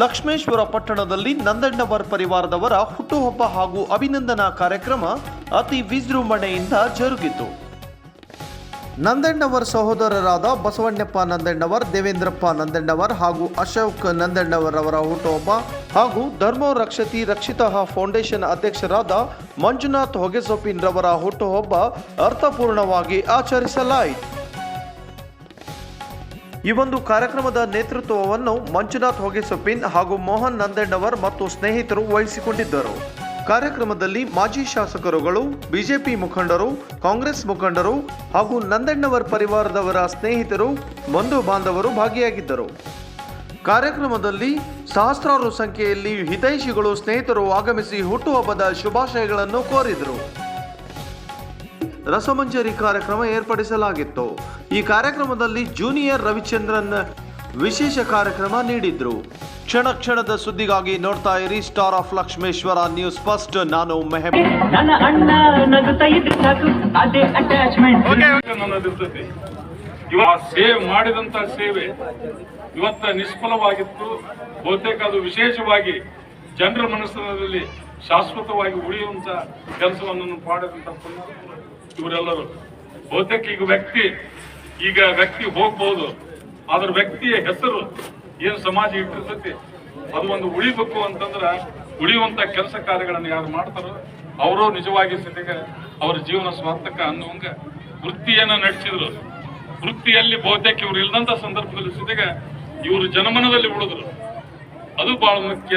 ಲಕ್ಷ್ಮೇಶ್ವರ ಪಟ್ಟಣದಲ್ಲಿ ನಂದಣ್ಣವರ್ ಪರಿವಾರದವರ ಹುಟ್ಟುಹಬ್ಬ ಹಾಗೂ ಅಭಿನಂದನಾ ಕಾರ್ಯಕ್ರಮ ಅತಿ ವಿಜೃಂಭಣೆಯಿಂದ ಜರುಗಿತು. ನಂದಣ್ಣವರ್ ಸಹೋದರರಾದ ಬಸವಣ್ಣಪ್ಪ ನಂದಣ್ಣವರ್ ದೇವೇಂದ್ರಪ್ಪ ನಂದಣ್ಣವರ್ ಹಾಗೂ ಅಶೋಕ್ ನಂದಣ್ಣವರ್ ಅವರ ಹುಟ್ಟುಹಬ್ಬ ಹಾಗೂ ಧರ್ಮೋ ರಕ್ಷತಿ ರಕ್ಷಿತಃ ಫೌಂಡೇಶನ್ ಅಧ್ಯಕ್ಷರಾದ ಮಂಜುನಾಥ್ ಹೊಗೆಸೊಪ್ಪಿನ್ರವರ ಹುಟ್ಟುಹಬ್ಬ ಅರ್ಥಪೂರ್ಣವಾಗಿ ಆಚರಿಸಲಾಯಿತು. ಈ ಒಂದು ಕಾರ್ಯಕ್ರಮದ ನೇತೃತ್ವವನ್ನು ಮಂಜುನಾಥ್ ಹೊಗೆಸೊಪ್ಪಿನ್ ಹಾಗೂ ಮೋಹನ್ ನಂದಣ್ಣವರ್ ಮತ್ತು ಸ್ನೇಹಿತರು ವಹಿಸಿಕೊಂಡಿದ್ದರು. ಕಾರ್ಯಕ್ರಮದಲ್ಲಿ ಮಾಜಿ ಶಾಸಕರುಗಳು, ಬಿಜೆಪಿ ಮುಖಂಡರು, ಕಾಂಗ್ರೆಸ್ ಮುಖಂಡರು ಹಾಗೂ ನಂದಣ್ಣವರ್ ಪರಿವಾರದವರ ಸ್ನೇಹಿತರು, ಬಂಧು ಬಾಂಧವರು ಭಾಗಿಯಾಗಿದ್ದರು. ಕಾರ್ಯಕ್ರಮದಲ್ಲಿ ಸಹಸ್ರಾರು ಸಂಖ್ಯೆಯಲ್ಲಿ ಹಿತೈಷಿಗಳು ಸ್ನೇಹಿತರು ಆಗಮಿಸಿ ಹುಟ್ಟುಹಬ್ಬದ ಶುಭಾಶಯಗಳನ್ನು ಕೋರಿದರು. ರಸಮಂಜರಿ ಕಾರ್ಯಕ್ರಮ ಏರ್ಪಡಿಸಲಾಗಿತ್ತು. ಈ ಕಾರ್ಯಕ್ರಮದಲ್ಲಿ ಜೂನಿಯರ್ ರವಿಚಂದ್ರನ್ ವಿಶೇಷ ಕಾರ್ಯಕ್ರಮ ನೀಡಿದ್ರು. ಕ್ಷಣ ಕ್ಷಣದ ಸುದ್ದಿಗಾಗಿ ನೋಡ್ತಾ ಇರಿ star of Lakshmeshwar news first. ನಾನು ಮೆಹಬೂಬ್. ನನ್ನ ಅಣ್ಣ ನಗುತ್ತಾ ಇದ್ರೆ ಸಾಕು. ಅದೇ ಅಟ್ಯಾಚ್ಮೆಂಟ್ ನನ್ನದಿರ್ತೈತಿ ಇವ ಸೇವೆ ಮಾಡಿದಂತ ಸೇವೆ ಇವತ್ತ ನಿಷ್ಫಲವಾಗಿತ್ತು. ಬಹುತೇಕ ಅದು ವಿಶೇಷವಾಗಿ ಜನರ ಮನಸ್ಸಿನಲ್ಲಿ ಶಾಶ್ವತವಾಗಿ ಉಳಿಯುವಂತ ಕೆಲಸವನ್ನು ಮಾಡಿದಂತ ಇವರೆಲ್ಲರೂ. ಬಹುತೇಕ ಈಗ ವ್ಯಕ್ತಿ ಈಗ ವ್ಯಕ್ತಿ ಹೋಗ್ಬಹುದು ಆದ್ರ ವ್ಯಕ್ತಿಯ ಹೆಸರು ಏನು ಸಮಾಜ ಇಟ್ಟಿರ್ತೈತಿ? ಅದು ಒಂದು ಉಳಿಬೇಕು ಅಂತಂದ್ರ ಉಳಿಯುವಂತ ಕೆಲಸ ಕಾರ್ಯಗಳನ್ನು ಯಾರು ಮಾಡ್ತಾರೋ ಅವರು ನಿಜವಾಗಿ ಸದ್ಯಗ ಅವರ ಜೀವನ ಸ್ವಾರ್ಥಕ ಅನ್ನುವಂಗ ವೃತ್ತಿಯನ್ನ ನಡೆಸಿದ್ರು. ವೃತ್ತಿಯಲ್ಲಿ ಬಹುತೇಕ ಇವ್ರು ಇಲ್ದಂತ ಸಂದರ್ಭದಲ್ಲಿ ಸದ್ಯಗ ಇವರು ಜನಮನದಲ್ಲಿ ಉಳಿದ್ರು. ಅದು ಬಹಳ ಮುಖ್ಯ.